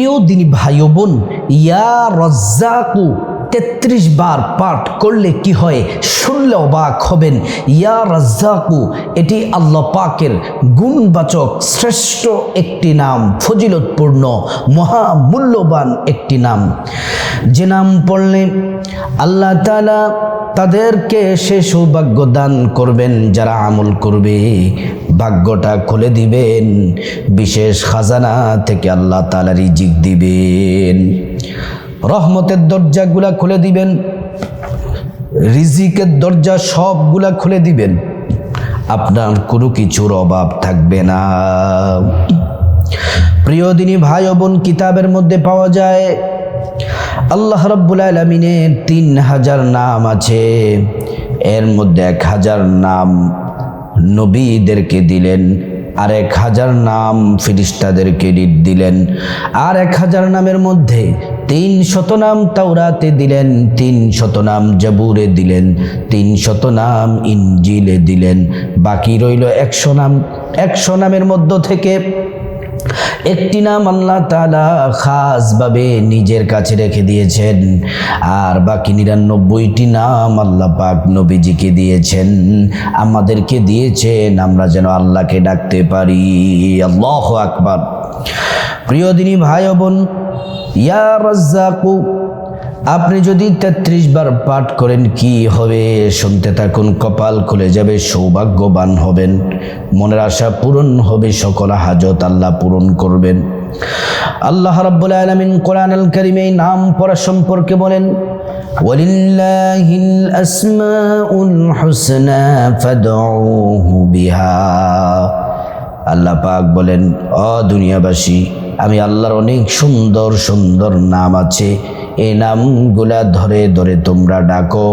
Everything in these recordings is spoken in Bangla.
প্রিয় দিনী ভাই বোন ইয়া রজ্জাকু তেত্রিশ বার পাঠ করলে কি হয়? শুনলে অবাক হবেন। ইয়া রাজ্জাকু, এটি আল্লাহ পাকের গুণবাচক শ্রেষ্ঠ একটি নাম, ফজিলতপূর্ণ, মহামূল্যবান একটি নাম। যে নাম পড়লে আল্লাহ তালা তাদেরকে সে সৌভাগ্য দান করবেন, যারা আমল করবে, ভাগ্যটা খুলে দিবেন, বিশেষ খাজানা থেকে আল্লাহ তালা রিজিক দিবেন। রহমতের দরজাগুলা খুলে দিবেন, রিজিকের দরজা সবগুলা খুলে দিবেন, আপনার কোনো কিছুর অভাব থাকবে না। প্রিয় দিনী ভাই বোন, কিতাবের মধ্যে পাওয়া যায়, আল্লাহ রব্বুল আলমিনের তিন হাজার নাম আছে। এর মধ্যে এক হাজার নাম নবীদেরকে দিলেন আর এক হাজার নাম ফিরিস্তাদেরকে দিলেন, আর এক হাজার নামের মধ্যে তিন শত নাম তাওরাতে দিলেন, তিন শত নাম জাবুরে দিলেন, তিন শত নাম ইঞ্জিলে দিলেন। বাকি রইল একশো নাম। একশো নামের মধ্য থেকে একটি নাম আল্লাহ তালা খাসভাবে নিজের কাছে রেখে দিয়েছেন, আর বাকি নিরানব্বইটি নাম আল্লাহ পাক নবীজিকে দিয়েছেন। আমাদেরকে দিয়েছেন, আমরা যেন আল্লাহকে ডাকতে পারি। আল্লাহ আকবার। প্রিয় দিনী ভাই বোন ইয়া আপনি যদি তেত্রিশ বার পাঠ করেন কি হবে? শুনতে থাকুন, কপাল খুলে যাবে, সৌভাগ্যবান হবেন। মনের আশা পূরণ হবে, সকল হাজত আল্লাহ পূরণ করবেন। আল্লাহ রাব্বুল আলামিন কোরআন আল কারিমে নাম পড়া সম্পর্কে বলেন, ওয়ালিল্লাহিল আসমাউল হুসনা ফাদউহু বিহা। আল্লাহ পাক বলেন, অ দুনিয়াবাসী আমি আল্লাহর অনেক সুন্দর সুন্দর নাম আছে। এই নামগুলা ধরে ধরে তোমরা ডাকো।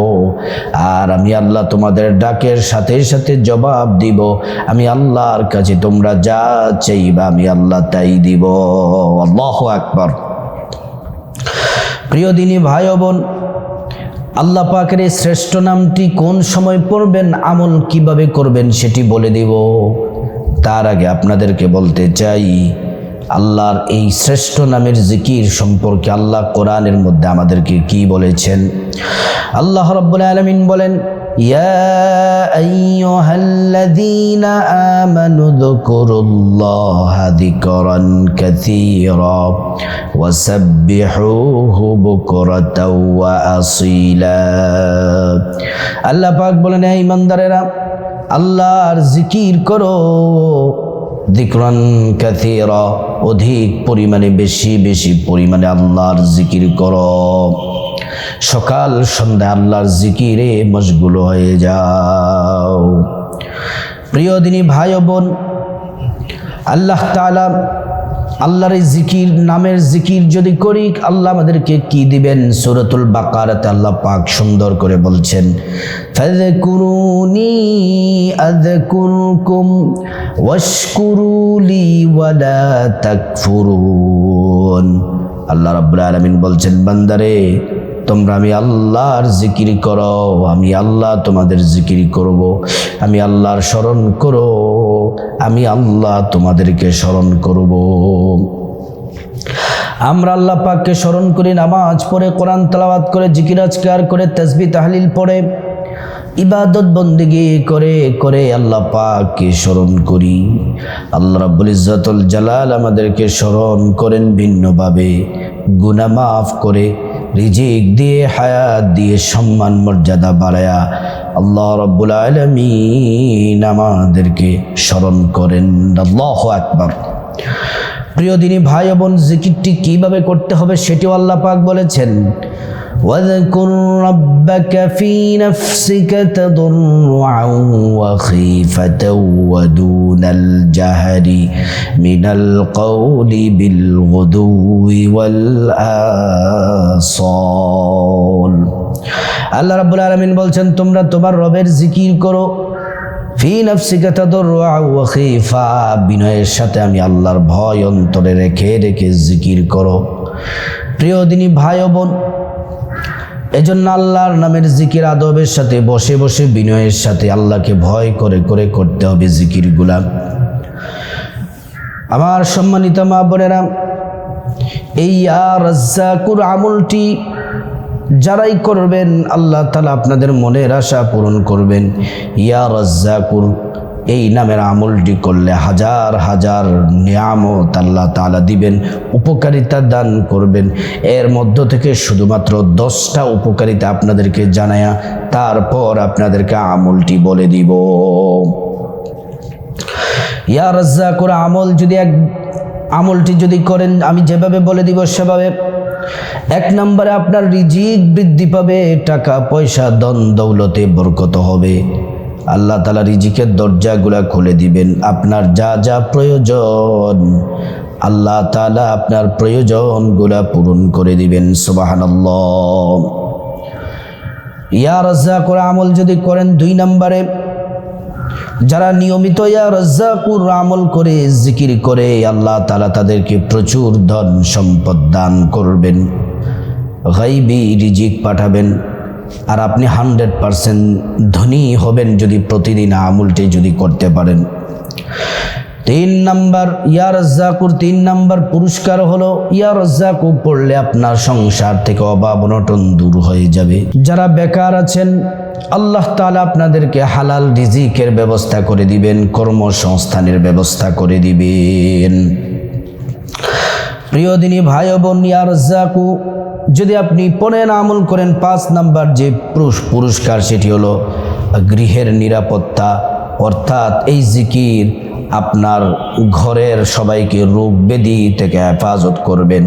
আর আমি আল্লাহ তোমাদের ডাকের সাথে সাথে জবাব দিব। আমি আল্লাহর কাছে তোমরা যা চাইবা আমি আল্লাহ তাই দিব। আল্লাহ আকবর। প্রিয় দিনী ভাই বোন, আল্লাহ পাকের এই শ্রেষ্ঠ নামটি কোন সময় পড়বেন, আমল কীভাবে করবেন সেটি বলে দিব। তার আগে আপনাদেরকে বলতে চাই আল্লাহর এই শ্রেষ্ঠ নামের জিকির সম্পর্কে আল্লাহ কোরআনের মধ্যে আমাদেরকে কি বলেছেন আল্লাহ রব্বুল আলমিন বলেন يا أيها الذين آمنوا اذكروا الله ذكرا كثيرا وسبحوه بكرة وأصيلا আল্লাহ পাক বলেন এই ইমানদারেরা আল্লাহর জিকির করো দিকরান কাথিরা, অধিক পরিমাণে বেশি বেশি পরিমাণে আল্লাহর জিকির কর। সকাল, সন্ধ্যা আল্লাহর জিকিরে মশগুল হয়ে যাও। প্রিয় দিনী ভাই বোন, আল্লাহ তাআলা আল্লাহর এই জিকির, নামের জিকির যদি করি, আল্লাহ আমাদেরকে কি দিবেন? সুরতুল বাকারাতে আল্লাহ পাক সুন্দর করে বলছেন আল্লাহ রাব্বুল আলামিন বলছেন, বান্দারে, তোমরা আমি আল্লাহর জিকির করো, আমি আল্লাহ তোমাদের জিকির করব, আমি আল্লাহর স্মরণ করো আমি আল্লাহ তোমাদেরকে স্মরণ করব। আমরা আল্লাহ পাককে স্মরণ করি, নামাজ পড়ে, কোরআন তালাবাত করে, জিকির, আজকার করে তসবি তাহলিল পড়ে, ইবাদত, বন্দিগি করে করে আল্লাহ পাককে স্মরণ করি। আল্লাহ রাব্বুল ইজ্জাতুল জালাল আমাদেরকে স্মরণ করেন ভিন্নভাবে, গুনাহ মাফ করে রিজিক দিয়ে, হায়াত দিয়ে, সম্মান, মর্যাদা বাড়ায়া আল্লাহ রব্বুল আলমিন আমাদেরকে স্মরণ করেন। আল্লাহ আকবর। প্রিয় দিনী ভাই বোন, জিকিরটি কীভাবে করতে হবে সেটিও আল্লাহ পাক বলেছেন। واذكر ربك في نفسك تضرعا وخيفة ودون الجهر من القول بالغدو والآصال আল্লাহ রাব্বুল আলামিন বলছেন তোমরা তোমার রবের জিকির করো ফি নাফসিকা তাদাররুআ ওয়া খিফা বিনয়ের সাথে আমি আল্লাহর ভয় অন্তরে রেখে রেখে জিকির করো প্রিয় দিনী ভাই ও বোন এজন্য আল্লাহর নামের জিকির আদবের সাথে, বসে বসে বিনয়ের সাথে আল্লাহকে ভয় করে করে করতে হবে জিকিরগুলা। আমার সম্মানিত মা বোনেরা, এই রাজ্জাকুর আমলটি যারাই করবেন, আল্লাহ তালা আপনাদের মনের আশা পূরণ করবেন। ইয়া রাজ্জাকুর এই নামের আমলটি করলে হাজার হাজার নিয়ামত আল্লাহ তালা দিবেন, উপকারিতা দান করবেন। এর মধ্য থেকে শুধুমাত্র দশটা উপকারিতা আপনাদেরকে জানায়া তারপর আপনাদেরকে আমলটি বলে দিব। ইয়া করে আমল যদি এক, আমলটি যদি করেন, আমি যেভাবে বলে দিব সেভাবে। এক নম্বরে আপনার রিজিক বৃদ্ধি পাবে টাকা পয়সা দন দৌলতে বরকত হবে। আল্লাহ তালা রিজিকের দরজাগুলা খুলে দিবেন। আপনার যা যা প্রয়োজন, আল্লাহ তালা আপনার প্রয়োজনগুলা পূরণ করে দিবেন। সুবাহানাল্লাহ। ইয়া রাজ্জাকুর আমল যদি করেন দুই নম্বরে, যারা নিয়মিত ইয়া রাজ্জাকুর আমল করে, জিকির করে, আল্লাহ তালা তাদেরকে প্রচুর ধন সম্পদ দান করবেন। গাইবি রিজিক পাঠাবেন। আর আপনি হান্ড্রেড পারসেন্ট ধনী হবেন যদি প্রতিদিন আমুলটি যদি করতে পারেন। তিন নাম্বার, ইয়া রাজ্জাকুর তিন নাম্বার পুরস্কার হলো, ইয়া রাজ্জাকু পড়লে আপনার সংসার থেকে অভাব অনটন দূর হয়ে যাবে। যারা বেকার আছেন, আল্লাহ তাআলা আপনাদেরকে হালাল রিজিকের ব্যবস্থা করে দিবেন, কর্মসংস্থানের ব্যবস্থা করে দিবেন। প্রিয় দিনী ভাই বোন, ইয়া রাজ্জাকু, যদি আপনি পনেন আমল করেন, পাঁচ নাম্বার যে পুরুষ পুরস্কার সেটি হলো গৃহের নিরাপত্তা, অর্থাৎ এই জিকির আপনার ঘরের সবাইকে রোগ ব্যাধি থেকে হেফাজত করবেন,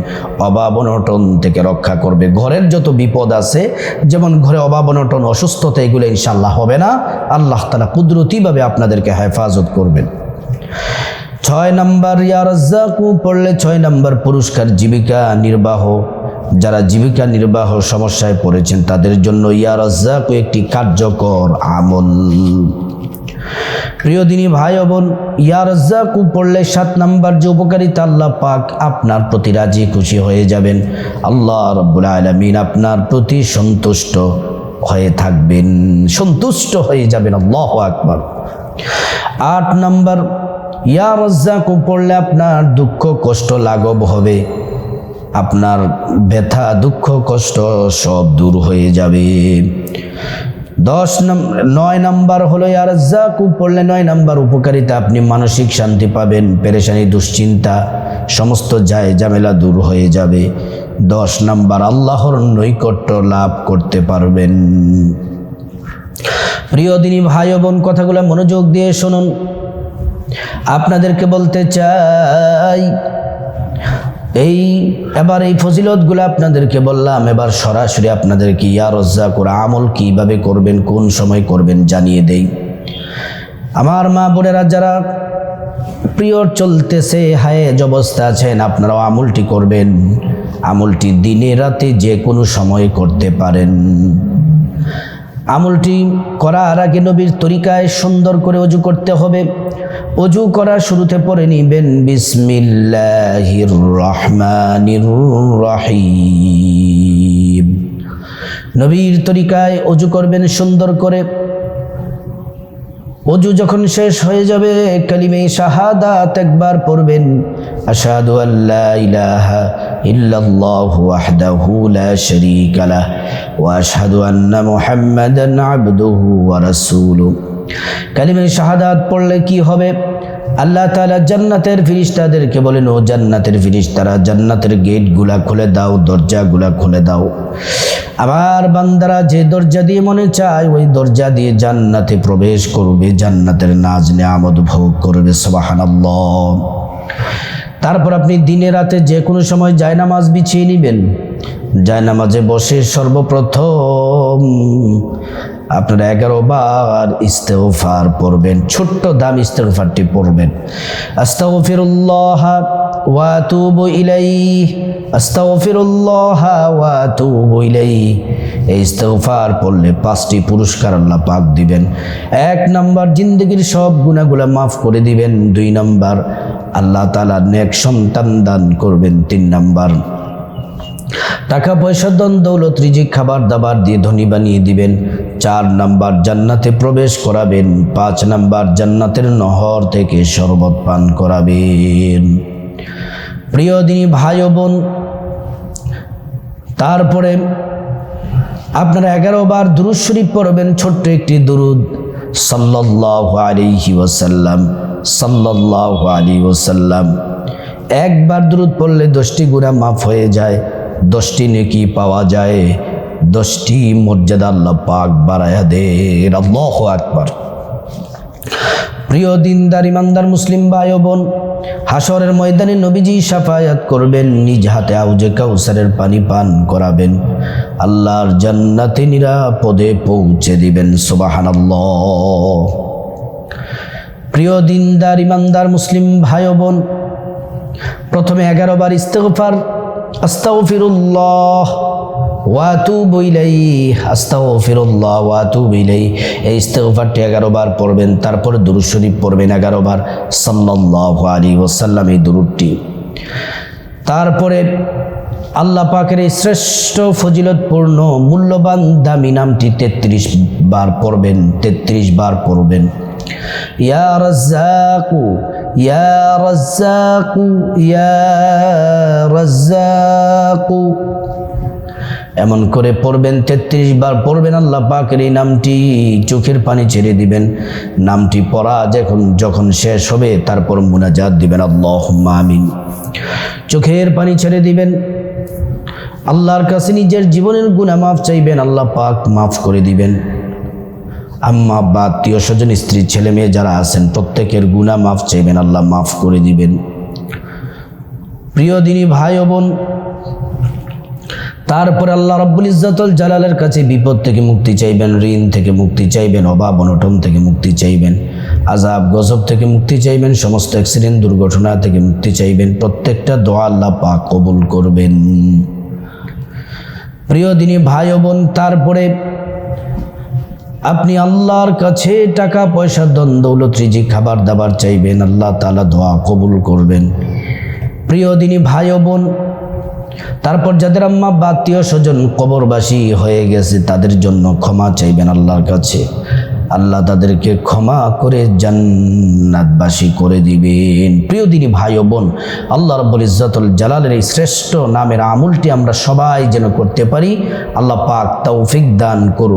অভাব অনটন থেকে রক্ষা করবে। ঘরের যত বিপদ আছে, যেমন ঘরে অভাব অনটন, অসুস্থতা, এগুলো ইনশাল্লাহ হবে না। আল্লাহ তালা কুদরতিভাবে আপনাদেরকে হেফাজত করবেন। ছয় নম্বর ইয়ারজাকু পড়লে ছয় নম্বর পুরস্কার জীবিকা নির্বাহ। যারা জীবিকা নির্বাহ সমস্যায় পড়েছেন, তাদের জন্য ইয়ারজাকু একটি কার্যকর আমল। প্রিয় দিনী ভাই বোন ইয়ারজাকু পড়লে সাত নম্বর যে উপকারিতা আল্লাহ পাক আপনার প্রতি রাজি খুশি হয়ে যাবেন। আল্লাহ রব্বুল আলমিন আপনার প্রতি সন্তুষ্ট হয়ে থাকবেন, সন্তুষ্ট হয়ে যাবেন। আল্লাহ আকবার। আট নম্বর ইয়া রজ্জাকু পড়লে আপনার দুঃখ, কষ্ট, লাঘব হবে। আপনার ব্যথা, দুঃখ, কষ্ট সব দূর হয়ে যাবে। দশ নয় নাম্বার হলো ইয়ারজাকু পড়লে নয় নাম্বার উপকারিতা, আপনি মানসিক শান্তি পাবেন, পেরেশানি, দুশ্চিন্তা, সমস্ত যায় ঝামেলা দূর হয়ে যাবে। দশ নাম্বার, আল্লাহর নৈকট্য লাভ করতে পারবেন। প্রিয় দিনী ভাই বোন, কথাগুলো মনোযোগ দিয়ে শুনুন। আপনাদেরকে বলতে চাই, এই, এবার এই ফজিলতগুলো আপনাদেরকে বললাম, এবার সরাসরি আপনাদেরকে ইয়া রজ্জা করে আমল কীভাবে করবেন, কোন সময় করবেন জানিয়ে দেই। আমার মা বোনেরা যারা প্রিয় চলতেছে হায়েজ অবস্থা আছেন, আপনারাও আমলটি করবেন। আমলটি দিনে রাতে যে কোনো সময় করতে পারেন। আমলটি করার আগে নবীর তরিকায় সুন্দর করে অজু করতে হবে। অজু করার শুরুতে পড়ে নিবেন বিসমিল্লাহির রহমানির রহিম নবীর তরিকায় অজু করবেন সুন্দর করে। অজু যখন শেষ হয়ে যাবে, কালিমে শাহাদাত একবার পড়বেন, আশহাদু আল্লাহ ইলাহা ইল্লাল্লাহু ওয়াহদাহু লা শারীকা লাহ ওয়া আশহাদু আন্না মুহাম্মাদান আবদুহু ওয়া রাসূলুহু। কালিমে শাহাদাত পড়লে কি হবে? আল্লাহ তালা জান্নাতের ফিরিস্তাদেরকে বলেন, ও জান্নাতের ফিরিস্তারা, জান্নাতের গেটগুলা খুলে দাও, দরজাগুলা খুলে দাও। আমার বান্দারা যে দরজা দিয়ে মনে চায়, ওই দরজা দিয়ে জান্নাতে প্রবেশ করবে, জান্নাতের নাজ নেয়ামত ভোগ করবে, সুবহানাল্লাহ। তারপর আপনি দিনে রাতে যে কোনো সময় জায়নামাজ বিছিয়ে নেবেন। জায়নামাজে বসে সর্বপ্রথম আপনারা এগারো বার ইস্তেগফার পড়বেন, ছোট্ট দাম ইস্তেগফারটি পড়বেন। আস্তাগফিরুল্লাহ ওয়া আতুবু ইলাইহি, আস্তাগফিরুল্লাহ ওয়া আতুবু ইলাইহি। এই ইস্তেগফার পড়লে পাঁচটি পুরস্কার আল্লাহ পাক দিবেন। এক নাম্বার, জিন্দগির সব গুনাহগুলো মাফ করে দিবেন। দুই নাম্বার, আল্লাহ তাআলা নেক সন্তান দান করবেন। তিন নাম্বার টাকা পয়সা দন দৌলত, রিজিক খাবার দাবার দিয়ে ধনী বানিয়ে দিবেন। চার নাম্বার, জান্নাতে প্রবেশ করাবেন। পাঁচ নাম্বার, জান্নাতের নহর থেকে শরবত পান করাবেন। প্রিয় দিনী ভাই বোন, তারপরে আপনারা এগারো বার দুরুদ শরীফ পড়বেন, ছোট্ট একটি দুরুদ। সাল্লাল্লাহু আলাইহি ওয়াসাল্লাম, সাল্লাল্লাহু আলাইহি ওয়াসাল্লাম। একবার দুরুদ পড়লে দশটি গুণা মাফ হয়ে যায়। দশটি নেকি পাওয়া যায়। দশটি মর্যাদা আল্লাহ পাক বাড়ায়া দে আল্লাহু আকবার। প্রিয় দিনদার, ইমানদার মুসলিম ভাই বোন হাসরের ময়দানে নবীজি সাফায়াত করবেন, নিজ হাতে আউজে কাউসারের পানি পান করাবেন। আল্লাহর জান্নাতে নিরাপদে পৌঁছে দিবেন, সুবহানাল্লাহ। প্রিয় দিনদার, ইমানদার মুসলিম ভাই বোন, প্রথমে এগারো বার ইস্তেগফার আস্তাগফিরুল্লাহ ওয়াতুবু ইলাইহি, আস্তাগফিরুল্লাহ ওয়াতুবু ইলাইহি। এই ইস্তেগফারটি এগারো বার পড়বেন, তারপরে দুরূদ শরীফ পড়বেন এগারো বার। সাল্লাল্লাহু আলাইহি ওয়াসাল্লাম এই দুরূদটি। তারপরে আল্লাহ পাকের এই শ্রেষ্ঠ ফজিলতপূর্ণ, মূল্যবান, দামি নামটি তেত্রিশ বার পড়বেন, তেত্রিশ বার পড়বেন। ইয়া রাজ্জাকু ইয়া রাজ্জাকু ইয়া রাজ্জাকু এমন করে পড়বেন, তেত্রিশ বার পড়বেন আল্লাহ পাকের এই নামটি, চোখের পানি ছেড়ে দিবেন। নামটি পড়া যখন যখন শেষ হবে, তারপর মুনাজাত দিবেন আল্লাহ আমিন। চোখের পানি ছেড়ে দিবেন। আল্লাহর কাছে নিজের জীবনের গুণা মাফ চাইবেন, আল্লাহ পাক মাফ করে দিবেন। আম্মা, বা আত্মীয় স্বজন, স্ত্রী, ছেলে মেয়ে যারা আছেন, প্রত্যেকের গুণা মাফ চাইবেন, আল্লাহ মাফ করে দিবেন। প্রিয় দিনী ভাই ও বোন, তারপরে আল্লাহ রব্বুল ইজ্জাতুল জালালের কাছে বিপদ থেকে মুক্তি চাইবেন, ঋণ থেকে মুক্তি চাইবেন, অভাব, অনটন থেকে মুক্তি চাইবেন আজাব গজব থেকে মুক্তি চাইবেন, সমস্ত অ্যাক্সিডেন্ট, দুর্ঘটনা থেকে মুক্তি চাইবেন, প্রত্যেকটা দোয়া আল্লাহ পাক কবুল করবেন। প্রিয় দিনী ভাই ও বোন, তারপরে আপনি আল্লাহর কাছে টাকা, পয়সা দন দৌলত রিজি খাবার, দাবার চাইবেন, আল্লাহ তালা দোয়া কবুল করবেন। প্রিয় দিনী ভাই বোন, তারপর যাদের আম্মা বা আত্মীয় স্বজন কবরবাসী হয়ে গেছে, তাদের জন্য ক্ষমা চাইবেন আল্লাহর কাছে। আল্লাহ তাদেরকে ক্ষমা করে জান্নাতবাসী করে দিবেন। প্রিয় দিনী ভাই বোন, আল্লাহ রব্বুল ইজ্জাতুল জালালের এই শ্রেষ্ঠ নামের আমলটি আমরা সবাই যেন করতে পারি। আল্লাহ পাক তৌফিক দান করুন।